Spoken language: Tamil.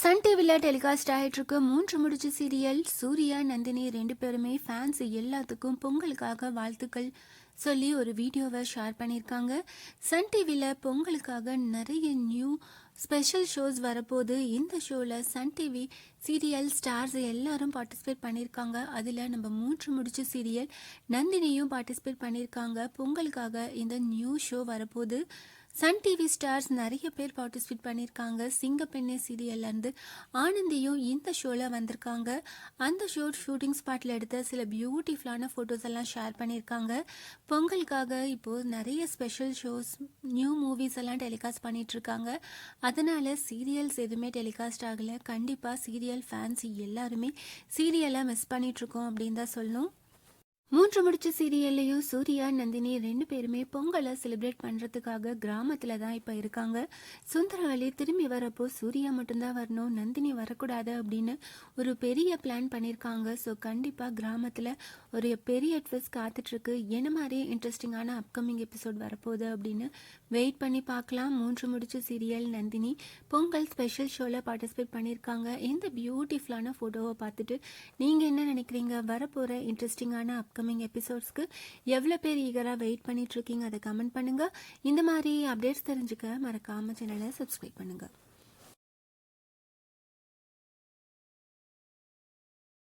சன் டிவியில் டெலிகாஸ்ட் ஆகிட்டுருக்கு மூன்று முடிச்சு சீரியல் சூர்யா நந்தினி ரெண்டு பேருமே ஃபேன்ஸ் எல்லாத்துக்கும் பொங்கலுக்காக வாழ்த்துக்கள் சொல்லி ஒரு வீடியோவை ஷேர் பண்ணியிருக்காங்க. சன் டிவியில் பொங்கலுக்காக நிறைய நியூ ஸ்பெஷல் ஷோஸ் வரப்போது இந்த ஷோவில் சன் டிவி சீரியல் ஸ்டார்ஸ் எல்லாரும் பார்ட்டிசிபேட் பண்ணியிருக்காங்க. அதில் நம்ம மூன்று முடிச்சு சீரியல் நந்தினியும் பார்ட்டிசிபேட் பண்ணியிருக்காங்க. பொங்கலுக்காக இந்த நியூ ஷோ வரப்போது சன் டிவி ஸ்டார்ஸ் நிறைய பேர் பார்ட்டிசிபேட் பண்ணியிருக்காங்க. சிங்கப்பெண்ணே சீரியல்லேருந்து ஆனந்தியும் இந்த ஷோவில் வந்திருக்காங்க. அந்த ஷோ ஷூட்டிங் ஸ்பாட்டில் எடுத்த சில பியூட்டிஃபுல்லான ஃபோட்டோஸ் எல்லாம் ஷேர் பண்ணியிருக்காங்க. பொங்கலுக்காக இப்போது நிறைய ஸ்பெஷல் ஷோஸ் நியூ மூவிஸ் எல்லாம் டெலிகாஸ்ட் பண்ணிகிட்ருக்காங்க அதனால் சீரியல்ஸ் எதுவுமே டெலிகாஸ்ட் ஆகலை. கண்டிப்பாக சீரியல் ஃபேன்ஸ் எல்லாருமே சீரியலை மிஸ் பண்ணிகிட்ருக்கோம் அப்படின்னு தான் சொல்லணும். மூன்று முடிச்ச சீரியல்லையும் சூர்யா நந்தினி ரெண்டு பேருமே பொங்கலை செலிப்ரேட் பண்ணுறதுக்காக கிராமத்தில் தான் இப்போ இருக்காங்க. சுந்தரவல்லி திரும்பி வரப்போ சூர்யா மட்டும்தான் வரணும் நந்தினி வரக்கூடாது அப்படின்னு ஒரு பெரிய பிளான் பண்ணியிருக்காங்க ஸோ கண்டிப்பாக கிராமத்தில் ஒரு பெரிய ட்விஸ்ட் காத்துட்ருக்கு. என்ன மாதிரி இன்ட்ரெஸ்டிங்கான அப்கமிங் எபிசோட் வரப்போகுது அப்படின்னு வெயிட் பண்ணி பார்க்கலாம். மூன்று முடிச்ச சீரியல் நந்தினி பொங்கல் ஸ்பெஷல் ஷோவில் பார்ட்டிசிபேட் பண்ணியிருக்காங்க இந்த பியூட்டிஃபுல்லான ஃபோட்டோவை பார்த்துட்டு நீங்கள் என்ன நினைக்கிறீங்க? வரப்போகிற இன்ட்ரெஸ்டிங்கான அப்கமிங் எபிசோட்ஸ்க்கு எவ்வளோ பேர் ஈகராக வெயிட் பண்ணிட்டு இருக்கீங்க அதை கமெண்ட் பண்ணுங்கள் இந்த மாதிரி அப்டேட்ஸ் தெரிஞ்சுக்க மறக்காம சேனலை சப்ஸ்கிரைப் பண்ணுங்கள்